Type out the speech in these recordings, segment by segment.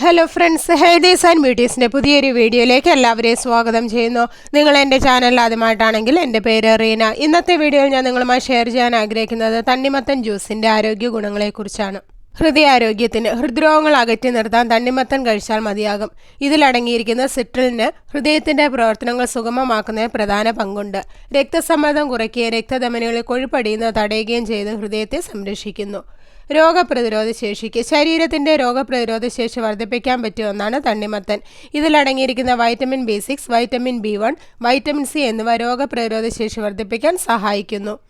Hello friends healthies and ബ്യൂട്ടീസിന്റെ പുതിയൊരു വീഡിയോയിലേക്ക് എല്ലാവരെയും സ്വാഗതം ചെയ്യുന്നു. നിങ്ങൾ എന്റെ ചാനൽ ആദ്യമായിട്ടാണെങ്കിൽ എന്റെ പേര് റീന. ഇന്നത്തെ വീഡിയോയിൽ ഞാൻ നിങ്ങളുമായി ഷെയർ ചെയ്യാൻ ആഗ്രഹിക്കുന്നത് തണ്ണിമത്തൻ ജ്യൂസിന്റെ ആരോഗ്യ ഗുണങ്ങളെക്കുറിച്ചാണ്. ഹൃദയാരോഗ്യത്തിന് ഹൃദ്രോഗങ്ങൾ അകറ്റി നിർത്താൻ തണ്ണിമത്തൻ കഴിച്ചാൽ മതിയാകും. ഇതിലടങ്ങിയിരിക്കുന്ന സിട്രലിന് ഹൃദയത്തിന്റെ പ്രവർത്തനങ്ങൾ സുഗമമാക്കുന്നതിന് പ്രധാന പങ്കുണ്ട്. രക്തസമ്മർദ്ദം കുറയ്ക്കുകയും രക്തധമനികളിൽ കൊഴുപ്പടിയുന്നത് തടയുകയും ചെയ്ത് ഹൃദയത്തെ സംരക്ഷിക്കുന്നു. രോഗപ്രതിരോധ ശേഷിക്ക് ശരീരത്തിന്റെ രോഗപ്രതിരോധ ശേഷി വർദ്ധിപ്പിക്കാൻ പറ്റിയ ഒന്നാണ് തണ്ണിമത്തൻ. ഇതിലടങ്ങിയിരിക്കുന്ന vitamin B six vitamin B one vitamin C എന്നിവ രോഗപ്രതിരോധ ശേഷി വർദ്ധിപ്പിക്കാൻ സഹായിക്കുന്നു.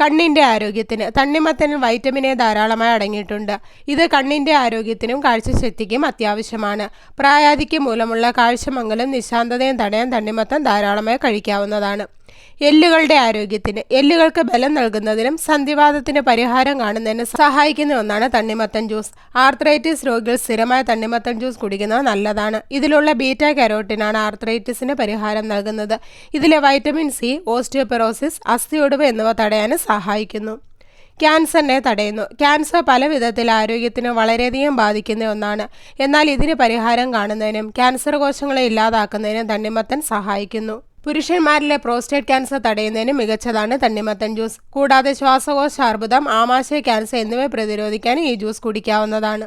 കണ്ണിന്റെ ആരോഗ്യത്തിന് തണ്ണിമത്തനിൽ വൈറ്റമിൻ എ ധാരാളമായി അടങ്ങിയിട്ടുണ്ട്. ഇത് കണ്ണിന്റെ ആരോഗ്യത്തിനും കാഴ്ചശക്തിക്കും അത്യാവശ്യമാണ്. പ്രായാധിക്യം മൂലമുള്ള കാഴ്ചമംഗലും നിശാന്തതയും തടയാൻ തണ്ണിമത്തൻ ധാരാളമായി കഴിക്കാവുന്നതാണ്. എല്ലുകളുടെ ആരോഗ്യത്തിന് എല്ലുകൾക്ക് ബലം നൽകുന്നതിനും സന്ധിവാദത്തിന് പരിഹാരം കാണുന്നതിനും സഹായിക്കുന്ന ഒന്നാണ് തണ്ണിമത്തൻ ജ്യൂസ്. ആർത്രൈറ്റിസ് രോഗികൾ സ്ഥിരമായ തണ്ണിമത്തൻ ജ്യൂസ് കുടിക്കുന്നത് നല്ലതാണ്. ഇതിലുള്ള ബീറ്റ കരോട്ടിനാണ് ആർത്രൈറ്റിസിന് പരിഹാരം നൽകുന്നത്. ഇതിലെ വൈറ്റമിൻ സി ഓസ്റ്റിയോപെറോസിസ് അസ്ഥിയൊടിവ് എന്നിവ തടയാനും സഹായിക്കുന്നു. ക്യാൻസറിനെ തടയുന്നു. ക്യാൻസർ പല വിധത്തിൽ ആരോഗ്യത്തിന് വളരെയധികം ബാധിക്കുന്ന ഒന്നാണ്. എന്നാൽ ഇതിന് പരിഹാരം കാണുന്നതിനും ക്യാൻസർ കോശങ്ങളെ ഇല്ലാതാക്കുന്നതിനും തണ്ണിമത്തൻ സഹായിക്കുന്നു. പുരുഷന്മാരിലെ പ്രോസ്റ്റേറ്റ് ക്യാൻസർ തടയുന്നതിന് മികച്ചതാണ് തണ്ണിമത്തൻ ജ്യൂസ്. കൂടാതെ ശ്വാസകോശ അർബുദം ആമാശയ ക്യാൻസർ എന്നിവ പ്രതിരോധിക്കാൻ ഈ ജ്യൂസ് കുടിക്കാവുന്നതാണ്.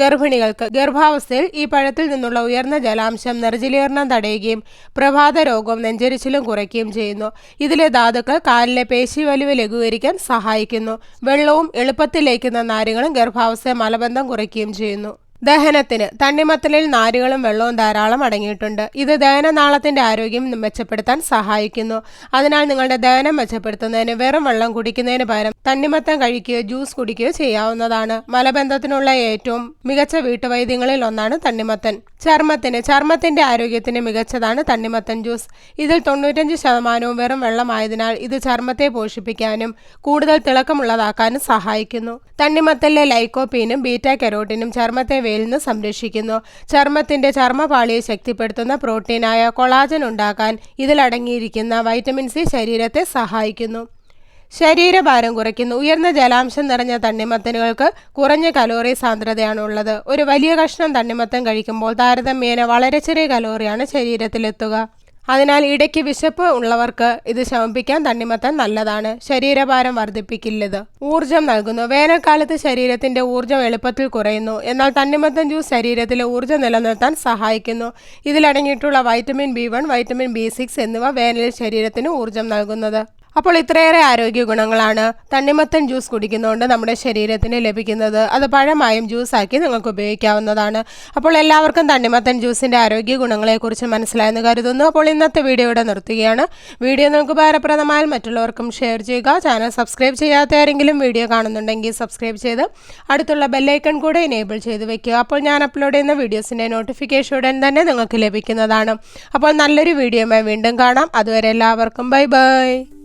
ഗർഭിണികൾക്ക് ഗർഭാവസ്ഥയിൽ ഈ പഴത്തിൽ നിന്നുള്ള ഉയർന്ന ജലാംശം നിർജലീകരണം തടയുകയും പ്രഭാത രോഗവും നെഞ്ചരിച്ചിലും കുറയ്ക്കുകയും ചെയ്യുന്നു. ഇതിലെ ധാതുക്കൾ കാലിലെ പേശി വലിവ് ലഘൂകരിക്കാൻ സഹായിക്കുന്നു. വെള്ളവും എളുപ്പത്തിൽ ലയിക്കുന്ന നാരുകളും ഗർഭാവസ്ഥയെ മലബന്ധം കുറയ്ക്കുകയും ചെയ്യുന്നു. ദഹനത്തിന് തണ്ണിമത്തലിൽ നാരുകളും വെള്ളവും ധാരാളം അടങ്ങിയിട്ടുണ്ട്. ഇത് ദഹനനാളത്തിന്റെ ആരോഗ്യം മെച്ചപ്പെടുത്താൻ സഹായിക്കുന്നു. അതിനാൽ നിങ്ങളുടെ ദഹനം മെച്ചപ്പെടുത്തുന്നതിന് വെറും വെള്ളം കുടിക്കുന്നതിന് പകരം തണ്ണിമത്തം കഴിക്കുകയോ ജ്യൂസ് കുടിക്കുകയോ ചെയ്യാവുന്നതാണ്. മലബന്ധത്തിനുള്ള ഏറ്റവും മികച്ച വീട്ടുവൈദ്യങ്ങളിൽ ഒന്നാണ് തണ്ണിമത്തൻ. ചർമ്മത്തിന് ചർമ്മത്തിന്റെ ആരോഗ്യത്തിന് മികച്ചതാണ് തണ്ണിമത്തൻ ജ്യൂസ്. ഇതിൽ തൊണ്ണൂറ്റഞ്ച് ശതമാനവും വെറും വെള്ളമായതിനാൽ ഇത് ചർമ്മത്തെ പോഷിപ്പിക്കാനും കൂടുതൽ തിളക്കമുള്ളതാക്കാനും സഹായിക്കുന്നു. തണ്ണിമത്തലിലെ ലൈക്കോപ്പീനും ബീറ്റ കെരോട്ടിനും ചർമ്മത്തെ വെയിൽ നിന്ന് സംരക്ഷിക്കുന്നു. ചർമ്മത്തിന്റെ ചർമ്മപാളിയെ ശക്തിപ്പെടുത്തുന്ന പ്രോട്ടീനായ കൊളാജൻ ഉണ്ടാക്കാൻ ഇതിലടങ്ങിയിരിക്കുന്ന വൈറ്റമിൻ സി ശരീരത്തെ സഹായിക്കുന്നു. ശരീരഭാരം കുറയ്ക്കുന്നു. ഉയർന്ന ജലാംശം നിറഞ്ഞ തണ്ണിമത്തനുകൾക്ക് കുറഞ്ഞ കലോറി സാന്ദ്രതയാണുള്ളത്. ഒരു വലിയ കഷ്ണം തണ്ണിമത്തൻ കഴിക്കുമ്പോൾ താരതമ്യേന വളരെ ചെറിയ കലോറിയാണ് ശരീരത്തിലെത്തുക. അതിനാൽ ഇടയ്ക്ക് വിശപ്പ് ഉള്ളവർക്ക് ഇത് ശമിപ്പിക്കാൻ തണ്ണിമത്തൻ നല്ലതാണ്. ശരീരഭാരം വർദ്ധിപ്പിക്കില്ലത്. ഊർജം നൽകുന്നു. വേനൽക്കാലത്ത് ശരീരത്തിന്റെ ഊർജം എളുപ്പത്തിൽ കുറയുന്നു. എന്നാൽ തണ്ണിമത്തൻ ജ്യൂസ് ശരീരത്തിലെ ഊർജം നിലനിർത്താൻ സഹായിക്കുന്നു. ഇതിലടങ്ങിയിട്ടുള്ള vitamin B vitamin B six എന്നിവ വേനലിൽ ശരീരത്തിന് ഊർജം നൽകുന്നത്. അപ്പോൾ ഇത്രയേറെ ആരോഗ്യ ഗുണങ്ങളാണ് തണ്ണിമത്തൻ ജ്യൂസ് കുടിക്കുന്നതുകൊണ്ട് നമ്മുടെ ശരീരത്തിന് ലഭിക്കുന്നത്. അത് പഴമായും ജ്യൂസാക്കി നിങ്ങൾക്ക് ഉപയോഗിക്കാവുന്നതാണ്. അപ്പോൾ എല്ലാവർക്കും തണ്ണിമത്തൻ ജ്യൂസിന്റെ ആരോഗ്യ ഗുണങ്ങളെക്കുറിച്ച് മനസ്സിലായെന്ന് കരുതുന്നു. അപ്പോൾ ഇന്നത്തെ വീഡിയോ ഇവിടെ നിർത്തുകയാണ്. വീഡിയോ നിങ്ങൾക്ക് ഉപകാരപ്രദമായാൽ മറ്റുള്ളവർക്കും ഷെയർ ചെയ്യുക. ചാനൽ സബ്സ്ക്രൈബ് ചെയ്യാത്ത ആരെങ്കിലും വീഡിയോ കാണുന്നുണ്ടെങ്കിൽ സബ്സ്ക്രൈബ് ചെയ്ത് അടുത്തുള്ള ബെല്ലൈക്കൺ കൂടെ എനേബിൾ ചെയ്ത് വെക്കുക. അപ്പോൾ ഞാൻ അപ്ലോഡ് ചെയ്യുന്ന വീഡിയോസിന്റെ നോട്ടിഫിക്കേഷൻ ഉടൻ തന്നെ നിങ്ങൾക്ക് ലഭിക്കുന്നതാണ്. അപ്പോൾ നല്ലൊരു വീഡിയോമായി വീണ്ടും കാണാം. അതുവരെ എല്ലാവർക്കും ബൈ ബൈ